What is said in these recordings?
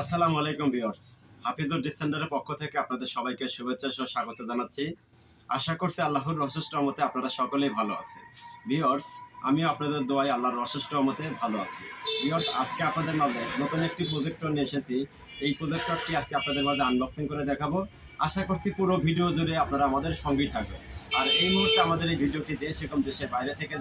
আসসালামু আলাইকুম ভিউয়ার্স। হাফিজুর ডিসেন্ডারের পক্ষ থেকে আপনাদের সবাইকে শুভেচ্ছা সহ স্বাগত জানাচ্ছি। আশা করছি আল্লাহর রসষ্ট মতে আপনারা সকলেই ভালো আছেন। ভিউয়ার্স, আমিও আপনাদের দোয়াই আল্লাহর রসষ্ট মতে ভালো আছি। ভিউয়ার্স, আজকে আপনাদের মাঝে নতুন একটি প্রজেক্টর নিয়ে এসেছি। এই প্রজেক্টরটি আজকে আপনাদের মাঝে আনবক্সিং করে দেখাবো। আশা করছি পুরো ভিডিও জুড়ে আপনারা আমাদের সঙ্গেই থাকবেন। আর এই মুহূর্তে আমাদের এই ভিডিওটি দেশ এবং দেশের বাইরে থেকে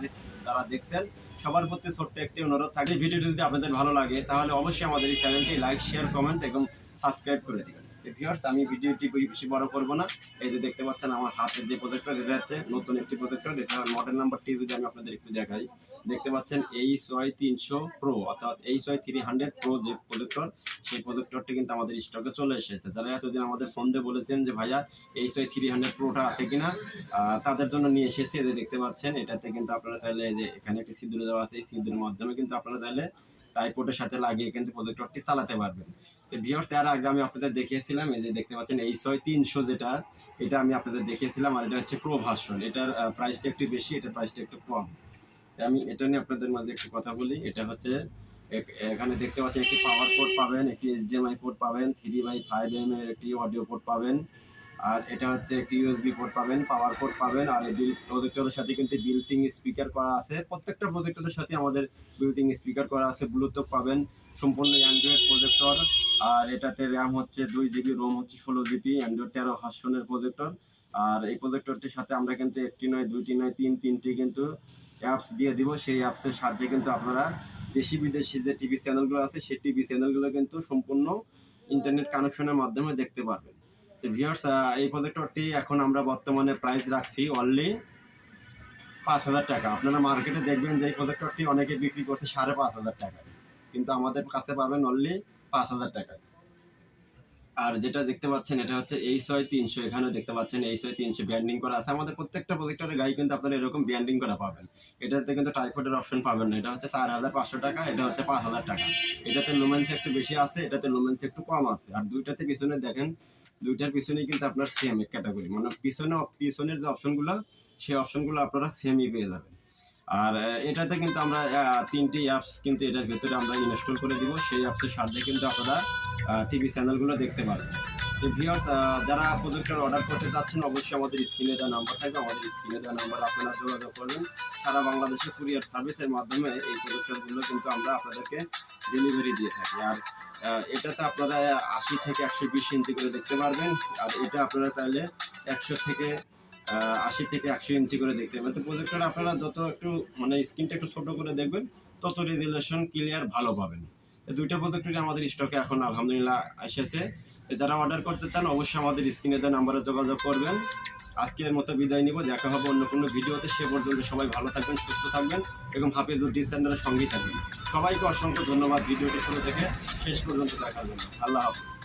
যারা দেখছেন, সবার প্রতি ছোট্ট একটি অনুরোধ থাকে ভিডিওটি যদি আপনাদের ভালো লাগে, তাহলে অবশ্যই আমাদের এই চ্যানেলটি লাইক, শেয়ার, কমেন্ট এবং সাবস্ক্রাইব করে দিবেন। ভিউয়ার্স আমি ভিডিওটি বেশি বড় করব না। এই যে দেখতে পাচ্ছেন, আমার হাতের যে প্রজেক্টর এটা হচ্ছে নতুন একটি প্রজেক্টর এটা মডেল নাম্বারটি যদি আমি আপনাদের একটু দেখাই। দেখতে পাচ্ছেন এই ছয় তিনশো প্রো অর্থাৎ এই ছয় থ্রি হান্ড্রেড প্রো যে প্রজেক্টর সেই প্রজেক্টরটি কিন্তু আমাদের স্টকে চলে এসেছে। যারা এতদিন আমাদের ফোন দিয়ে বলেছেন যে, ভাইয়া এই ছয় থ্রি হান্ড্রেড প্রোটা আছে কিনা? তাদের জন্য নিয়ে এসেছে। যে দেখতে পাচ্ছেন, এটাতে কিন্তু আপনারা চাইলে যে এখানে একটি ছিদ্র দেওয়া আছে। এই ছিদ্রের মাধ্যমে কিন্তু আপনারা চাইলে ট্রাইপোর্টের সাথে লাগিয়ে কিন্তু প্রজেক্টরটি চালাতে পারবেন। ভিউয়ার্স এর আগে আমি আপনাদের দেখিয়েছিলাম, এই যে দেখতে পাচ্ছেন, এই ছয় তিনশো যেটা, এটা আমি আপনাদের দেখিয়েছিলাম, আর এটা হচ্ছে প্রো ভার্সন এটার প্রাইসটা একটু বেশি, এটার প্রাইসটা একটু কম। আমি এটা নিয়ে আপনাদের মাঝে একটু কথা বলি। এটা হচ্ছে এখানে দেখতে পাচ্ছেন, একটি পাওয়ার পোর্ট পাবেন, একটি এইচডিএমআই পোর্ট পাবেন থ্রি বাই ফাইভ এম এর একটি অডিও পোর্ট পাবেন। আর এটা হচ্ছে একটি ইউএসবি পোর্ট পাবেন পাওয়ার পোর্ট পাবেন, আর এই প্রজেক্টরের সাথে কিন্তু বিল্টিং স্পিকার করা আছে। প্রত্যেকটা প্রজেক্টরের সাথে আমাদের বিল্টিং স্পিকার করা আছে ব্লুটুথ পাবেন, সম্পূর্ণ অ্যান্ড্রয়েড প্রজেক্টর আর এটাতে র্যাম হচ্ছে দুই জিবি রোম হচ্ছে ষোলো জিবি অ্যান্ড্রয়েড তেরো ভার্সনের প্রজেক্টর আর এই প্রজেক্টরটির সাথে আমরা কিন্তু একটি নয়, দুইটি নয়, তিন, তিনটি কিন্তু অ্যাপস দিয়ে দিব। সেই অ্যাপসের সাহায্যে কিন্তু আপনারা দেশি বিদেশি যে টিভি চ্যানেলগুলো আছে, সেই টিভি চ্যানেলগুলো কিন্তু সম্পূর্ণ ইন্টারনেট কানেকশনের মাধ্যমে দেখতে পারবেন। ভিউয়ার্স এই প্রজেক্টরটি এখন আমরা বর্তমানে প্রাইস রাখছি অনলি পাঁচ হাজার টাকা। আপনারা মার্কেটে দেখবেন যে এই প্রজেক্টরটি অনেকে বিক্রি করছে সাড়ে পাঁচ হাজার টাকায়। কিন্তু আমাদের কাছে পাবেন অনলি পাঁচ হাজার টাকায়। আর যেটা দেখতে পাচ্ছেন, এটা হচ্ছে এই ছয় তিনশো। এখানে দেখতে পাচ্ছেন এই ছয় তিনশো ব্যান্ডিং করা আছে। আমাদের প্রত্যেকটা প্রজেক্টরের গায়ে কিন্তু আপনারা এরকম ব্যান্ডিং করা পাবেন। এটাতে কিন্তু টাইফয়েডের অপশন পাবেন না। এটা হচ্ছে চার হাজার পাঁচশো টাকা, এটা হচ্ছে পাঁচ হাজার টাকা। এটাতে লুমেন্স একটু বেশি আছে, এটাতে লুমেন্স একটু কম আছে। আর দুইটাতে পিছনে দেখেন দুইটার পিছনেই কিন্তু আপনার সেম এক ক্যাটাগরি মানে পিছনে, পিছনের যে অপশনগুলো সেই অপশনগুলো আপনারা সেমই পেয়ে যাবেন। আর এটাতে কিন্তু আমরা তিনটি অ্যাপস কিন্তু এটার ভেতরে আমরা ইনস্টল করে দিব। সেই অ্যাপসের সাহায্যে কিন্তু আপনারা টিভি চ্যানেলগুলো দেখতে পারবেন। ভিউয়ার্স যারা প্রজেক্টর অর্ডার করতে চাচ্ছেন, অবশ্যই আমাদের স্ক্রিনে দেওয়া নাম্বার থাকবে। আমাদের স্ক্রিনে দেওয়া নাম্বার আপনারা যোগাযোগ করবেন। সারা বাংলাদেশে কুরিয়ার সার্ভিসের মাধ্যমে এই প্রজেক্টরগুলো কিন্তু আমরা আপনাদেরকে ডেলিভারি দিয়ে থাকি। আর এটাতে আপনারা আশি থেকে একশো বিশ ইঞ্চি করে দেখতে পারবেন। আর এটা আপনারা চাইলে একশো থেকে আশি থেকে একশো ইঞ্চি করে দেখতে পাবেন তো প্রজেক্টর আপনারা যত একটু মানে স্ক্রিনটা একটু ছোট করে দেখবেন, তত রেজুলেশন ক্লিয়ার ভালো পাবেন। দুইটা প্রজেক্টরই আমাদের স্টকে এখন আলহামদুলিল্লাহ এসেছে। তো যারা অর্ডার করতে চান, অবশ্যই আমাদের স্ক্রিনে দেওয়া নাম্বারে যোগাযোগ করবেন। আজকের মতো বিদায় নিব, দেখা হবে অন্য কোনো ভিডিওতে। সে পর্যন্ত সবাই ভালো থাকবেন, সুস্থ থাকবেন এবং হাফিজুর ডিসেন্ডারের সঙ্গেই থাকবেন। সবাইকে অসংখ্য ধন্যবাদ ভিডিওটি শুরু থেকে। শেষ পর্যন্ত দেখার জন্য। আল্লাহ হাফিজ।